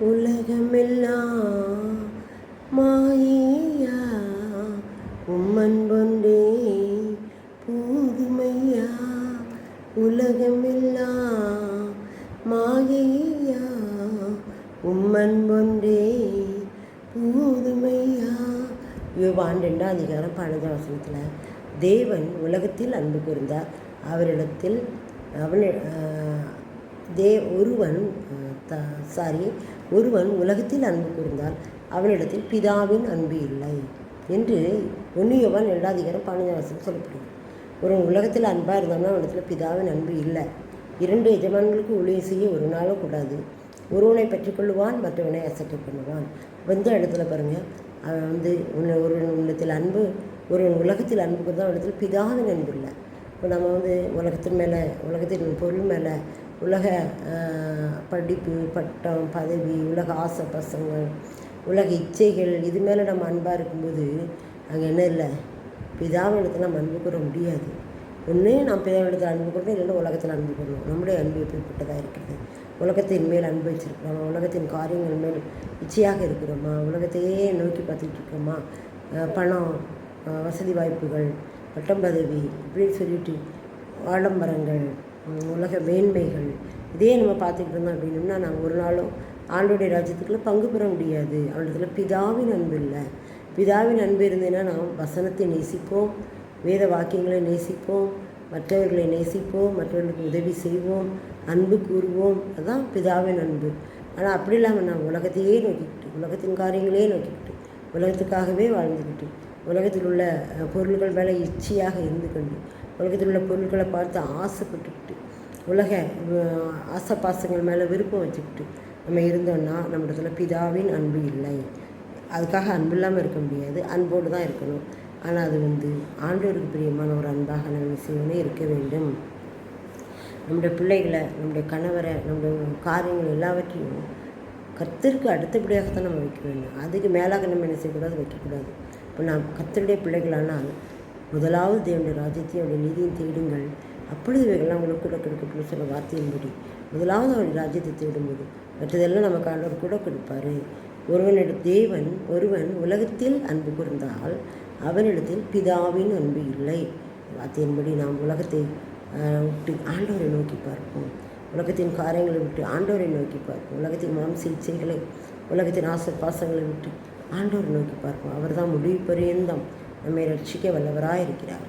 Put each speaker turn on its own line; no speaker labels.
உலகமெல்லாம் மாயா உம்மன் பொன்றே பூதுமையா? உலகமெல்லாம் மாயையா? உம்மன் பொன்றே பூதுமையா? யோவான் ரெண்டாம் அதிகாரம் பன்னெண்டாம் வசனத்தில் தேவன் உலகத்தில் அன்பு கூர்ந்தார். அவரிடத்தில் அவன் தே ஒருவன் த சாரி ஒருவன் உலகத்தில் அன்பு கூர்ந்தால் அவனிடத்தில் பிதாவின் அன்பு இல்லை என்று ஒன்னியவன் இரண்டாதிகாரம் பதினஞ்சாம் வருஷம் சொல்லப்படுது ஒரு உலகத்தில் அன்பாக இருந்தோம்னா அவனிடத்துல பிதாவின் அன்பு இல்லை. இரண்டு எஜமான்களுக்கு ஊழியம் செய்ய ஒரு நாளும் கூடாது. ஒருவனை பற்றி கொள்ளுவான் மற்றவனை அசட்டை பண்ணுவான். வந்த இடத்துல பாருங்கள் அவன் வந்து உன்னை ஒருவன் உள்ளத்தில் அன்பு ஒருவன் உலகத்தில் அன்பு கூர்ந்தால் அவனிடத்தில் பிதாவின் அன்பு இல்லை. இப்போ நம்ம வந்து உலகத்தின் மேலே உலகத்தின் பொருள் மேலே உலக படிப்பு பட்டம் பதவி உலக ஆசை பசங்கள் உலக இச்சைகள் இது மேலே நம்ம அன்பாக இருக்கும்போது அங்கே என்ன இல்லை? பிதாவிடத்தில் நம்ம அன்பு கூற முடியாது. ஒன்று நாம் பிதாவிடத்தில் அன்பு கூறணும் இல்லைன்னா உலகத்தில் அன்பு கூறணும். நம்முடைய அன்பு எப்படிப்பட்டதாக இருக்கிறது? உலகத்தின் மேல் அன்பு வச்சுருக்கிறோமா? உலகத்தின் காரியங்கள் மேல் இச்சையாக இருக்கிறோமா? உலகத்தையே நோக்கி பார்த்துக்கிட்டு இருக்கோமா? பணம் வசதி வாய்ப்புகள் பட்டம் பதவி இப்படின்னு சொல்லிட்டு ஆடம்பரங்கள் உலக மேன்மைகள். இதே நம்ம பார்த்துக்கிட்டு இருந்தோம் அப்படின்னா நாங்கள் ஒரு நாளும் ஆண்டோடைய ராஜ்யத்துக்குள்ளே பங்கு பெற முடியாது. அவனிடத்தில் பிதாவின் அன்பு இல்லை. பிதாவின் அன்பு இருந்ததுன்னா நாம் வசனத்தை நேசிப்போம் வேத வாக்கியங்களை நேசிப்போம் மற்றவர்களை நேசிப்போம் மற்றவர்களுக்கு உதவி செய்வோம் அன்பு கூறுவோம். அதுதான் பிதாவின் அன்பு. ஆனால் அப்படி இல்லாமல் நான் உலகத்தையே நோக்கிக்கிட்டு உலகத்தின் காரியங்களே நோக்கிக்கிட்டு உலகத்துக்காகவே வாழ்ந்துக்கிட்டு உலகத்தில் உள்ள பொருள்கள் மேலே இச்சையாக இருந்து கொண்டு உலகத்தில் உள்ள பொருட்களை பார்த்து ஆசைப்பட்டுக்கிட்டு உலக ஆசைப்பாசங்கள் மேலே விருப்பம் வச்சுக்கிட்டு நம்ம இருந்தோம்னா நம்மிடத்துல பிதாவின் அன்பு இல்லை. அதுக்காக அன்பு இல்லாமல் இருக்க முடியாது. அன்போடு தான் இருக்கணும். ஆனால் அது வந்து ஆண்டோருக்கு பிரியமான ஒரு அன்பாக நம்ம செய்வனே இருக்க வேண்டும். நம்முடைய பிள்ளைகளை நம்முடைய கணவரை நம்முடைய காரியங்கள் எல்லாவற்றையும் கத்திற்கு அடுத்தபடியாகத்தான் நம்ம வைக்க வேண்டும். அதுக்கு மேலாக நம்ம என்ன செய்யக்கூடாது? வைக்கக்கூடாது. இப்போ நான் கத்தருடைய பிள்ளைகளானால் முதலாவது தேவனுடைய ராஜ்யத்தையும் அவருடைய நீதியும் தேடுங்கள். அப்பொழுது இவைகள்லாம் உங்களுக்கு கூட கொடுக்கப்படும் சொல்ல வார்த்தையின்படி. முதலாவது அவருடைய ராஜ்யத்தை தேடும்போது மற்றதெல்லாம் நமக்கு ஆண்டவர் கூட கொடுப்பாரு. ஒருவனிட தேவன் ஒருவன் உலகத்தில் அன்பு கூர்ந்தால் அவனிடத்தில் பிதாவின் அன்பு இல்லை. வார்த்தையின்படி நாம் உலகத்தை விட்டு ஆண்டவரை நோக்கி பார்ப்போம். உலகத்தின் காரியங்களை விட்டு ஆண்டவரை நோக்கி பார்ப்போம். உலகத்தின் மாம்ச இச்சைகளை உலகத்தின் ஆசை பாசங்களை விட்டு ஆண்டவரை நோக்கி பார்ப்போம். அவர் தான் முடிவு பரியந்தம் நம்மை ரட்சிக்க வல்லவராக இருக்கிறார்